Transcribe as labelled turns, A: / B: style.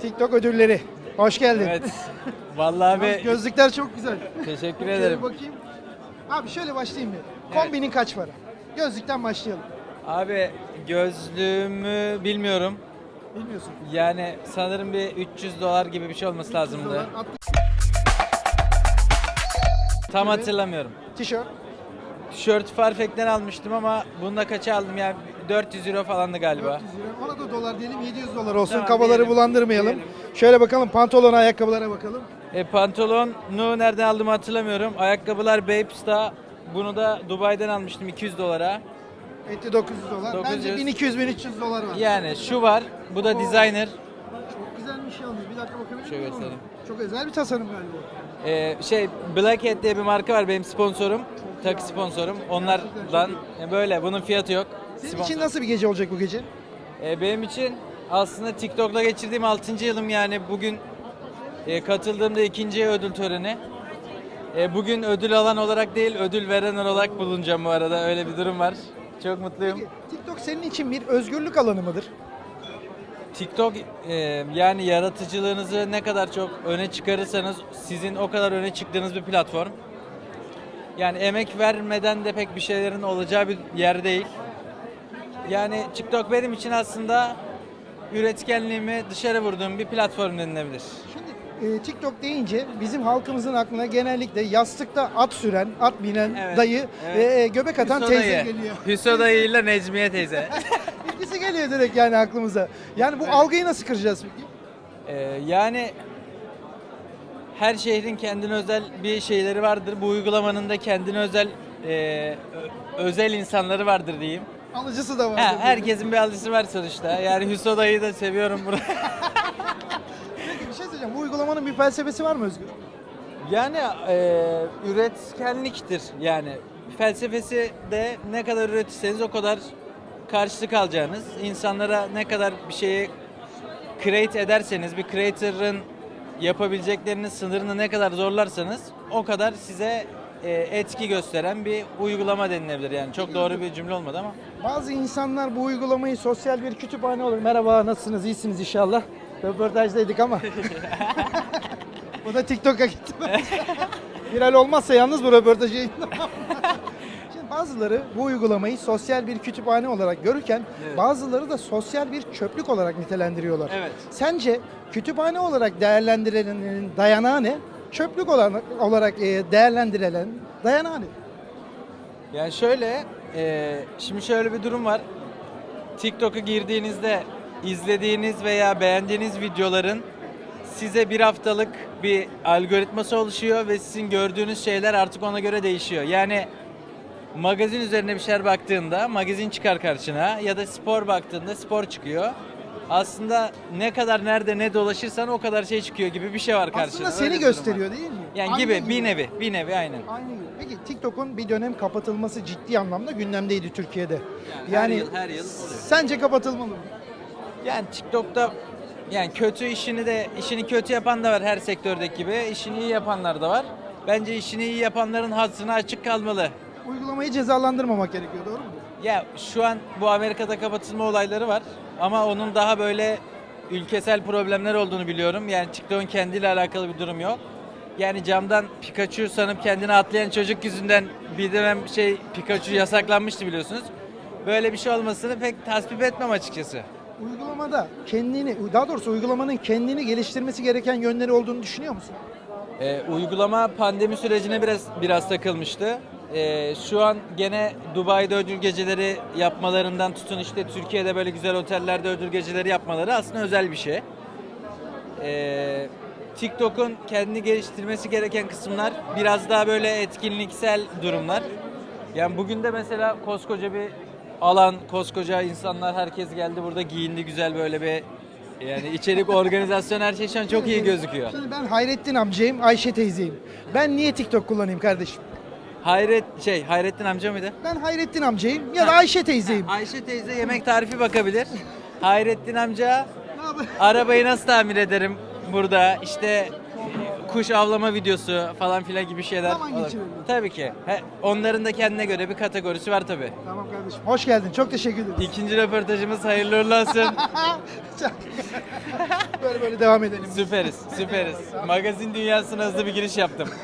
A: TikTok ödülleri. Hoş geldin.
B: Evet. Vallahi abi
A: Gözlükler çok güzel.
B: teşekkür
A: Şöyle
B: ederim.
A: bakayım. Abi şöyle başlayayım bir. Kombinin kaç para? Gözlükten başlayalım.
B: Abi gözlüğümü bilmiyorum.
A: Bilmiyorsun.
B: Yani sanırım bir 300 dolar gibi bir şey olması lazımdı.
A: Dolar, altmış
B: Tam hatırlamıyorum.
A: Tişört.
B: Tişört Farfetch'ten almıştım ama bunda kaça aldım ya? 400 euro falandı galiba.
A: 400 lira. Ona da dolar diyelim 700 dolar olsun.
B: Tamam,
A: Kabaları
B: diyelim.
A: bulandırmayalım.
B: Diyelim.
A: Şöyle bakalım pantolon ayakkabılara bakalım.
B: E, pantolonu nereden aldığımı hatırlamıyorum. Ayakkabılar Babes'ta. Bunu da Dubai'den almıştım 200 dolara.
A: Etti 900 dolar.
B: 900.
A: Bence 1200-1300 dolar var.
B: Yani şu var. Bu da
A: Oo.
B: designer.
A: Çok güzelmiş yalnız. Bir dakika bakabilir
B: Şöyle
A: miyim? ona?
B: göstereyim.
A: Çok özel bir tasarım galiba.
B: Ee, şey Black Hat diye bir marka var benim sponsorum. Takı sponsorum. Onlardan e, böyle bunun fiyatı yok.
A: Senin için nasıl bir gece olacak bu gece?
B: Ee, benim için aslında TikTok'la geçirdiğim 6. yılım yani bugün e, katıldığımda ikinci ödül töreni. E, bugün ödül alan olarak değil ödül veren olarak bulunacağım bu arada öyle bir durum var. Çok mutluyum.
A: TikTok senin için bir özgürlük alanı mıdır?
B: TikTok e, yani yaratıcılığınızı ne kadar çok öne çıkarırsanız sizin o kadar öne çıktığınız bir platform. Yani emek vermeden de pek bir şeylerin olacağı bir yer değil. Yani TikTok benim için aslında üretkenliğimi dışarı vurduğum bir platform denilebilir.
A: Şimdi e, TikTok deyince bizim halkımızın aklına genellikle yastıkta at süren, at binen
B: Evet,
A: dayı
B: evet.
A: ve e, göbek atan
B: Hüso
A: teyze
B: dayı.
A: geliyor.
B: Hüso dayı ile Necmiye teyze.
A: İkisi geliyor direkt yani aklımıza. Yani bu algıyı nasıl kıracağız peki?
B: Ee, yani her şehrin kendine özel bir şeyleri vardır. Bu uygulamanın da kendine özel e, ö- özel insanları vardır diyeyim.
A: Alıcısı da var.
B: Ha, herkesin bir alıcısı var sonuçta. Yani Hüso dayıyı da seviyorum bunu.
A: Peki bir şey söyleyeceğim. Bu uygulamanın bir felsefesi var mı Özgür?
B: yani e, üretkenliktir yani. Felsefesi de ne kadar üretirseniz o kadar karşılık alacağınız. İnsanlara ne kadar bir şeyi create ederseniz, bir creator'ın yapabileceklerinin sınırını ne kadar zorlarsanız o kadar size e, etki gösteren bir uygulama denilebilir yani. Çok doğru bir cümle olmadı ama.
A: Bazı insanlar bu uygulamayı sosyal bir kütüphane olur. Merhaba nasılsınız? İyisiniz inşallah. Röportajdaydık ama. bu da TikTok'a gitti. Viral olmazsa yalnız bu röportajı yayınlamam. Şimdi bazıları bu uygulamayı sosyal bir kütüphane olarak görürken
B: Evet.
A: bazıları da sosyal bir çöplük olarak nitelendiriyorlar.
B: Evet.
A: Sence kütüphane olarak değerlendirilenin dayanağı ne? Çöplük olarak, olarak e, değerlendirilen dayanağı ne?
B: Yani şöyle, e, şimdi şöyle bir durum var. TikTok'a girdiğinizde izlediğiniz veya beğendiğiniz videoların size bir haftalık bir algoritması oluşuyor ve sizin gördüğünüz şeyler artık ona göre değişiyor. Yani magazin üzerine bir şeyler baktığında magazin çıkar karşına ya da spor baktığında spor çıkıyor. Aslında ne kadar nerede ne dolaşırsan o kadar şey çıkıyor gibi bir şey var karşına.
A: Aslında seni gösteriyor değil mi?
B: Yani
A: Ayna
B: gibi, bir nevi, bir nevi aynen.
A: Aynen gibi. Peki TikTok'un bir dönem kapatılması ciddi anlamda gündemdeydi Türkiye'de.
B: Yani her yıl- her yıl oluyor.
A: Sence kapatılmalı mı?
B: Yani TikTok'ta yani kötü işini de işini kötü yapan da var her sektördeki gibi. işini iyi yapanlar da var. Bence işini iyi yapanların hazzına açık kalmalı.
A: Uygulamayı cezalandırmamak gerekiyor doğru mu?
B: Ya şu an bu Amerika'da kapatılma olayları var ama onun daha böyle ülkesel problemler olduğunu biliyorum. Yani TikTok'un kendiyle alakalı bir durum yok. Yani camdan Pikachu sanıp kendini atlayan çocuk yüzünden bir dönem şey Pikachu yasaklanmıştı biliyorsunuz. Böyle bir şey olmasını pek tasvip etmem açıkçası.
A: Uygulamada kendini, daha doğrusu uygulamanın kendini geliştirmesi gereken yönleri olduğunu düşünüyor musun?
B: Ee, uygulama pandemi sürecine biraz biraz takılmıştı. Ee, şu an gene Dubai'de ödül geceleri yapmalarından tutun işte Türkiye'de böyle güzel otellerde ödül geceleri yapmaları aslında özel bir şey. Ee, TikTok'un kendini geliştirmesi gereken kısımlar biraz daha böyle etkinliksel durumlar. Yani bugün de mesela koskoca bir alan, koskoca insanlar herkes geldi burada giyindi güzel böyle bir yani içerik organizasyon her şey şu an çok iyi gözüküyor.
A: Şimdi ben Hayrettin amcayım, Ayşe teyzeyim. Ben niye TikTok kullanayım kardeşim?
B: Hayret şey Hayrettin amca mıydı?
A: Ben Hayrettin amcayım ya da. Ayşe teyzeyim.
B: Ayşe teyze yemek tarifi bakabilir. Hayrettin amca
A: Ne yapayım?
B: arabayı nasıl tamir ederim burada işte kuş avlama videosu falan filan gibi şeyler.
A: Zaman
B: olabilir.
A: geçirelim.
B: Tabii ki. He, onların da kendine göre bir kategorisi var tabii.
A: Tamam kardeşim. Hoş geldin. Çok teşekkür ederim.
B: İkinci röportajımız hayırlı uğurlu olsun.
A: böyle böyle devam edelim.
B: süperiz, süperiz. Magazin dünyasına hızlı bir giriş yaptım.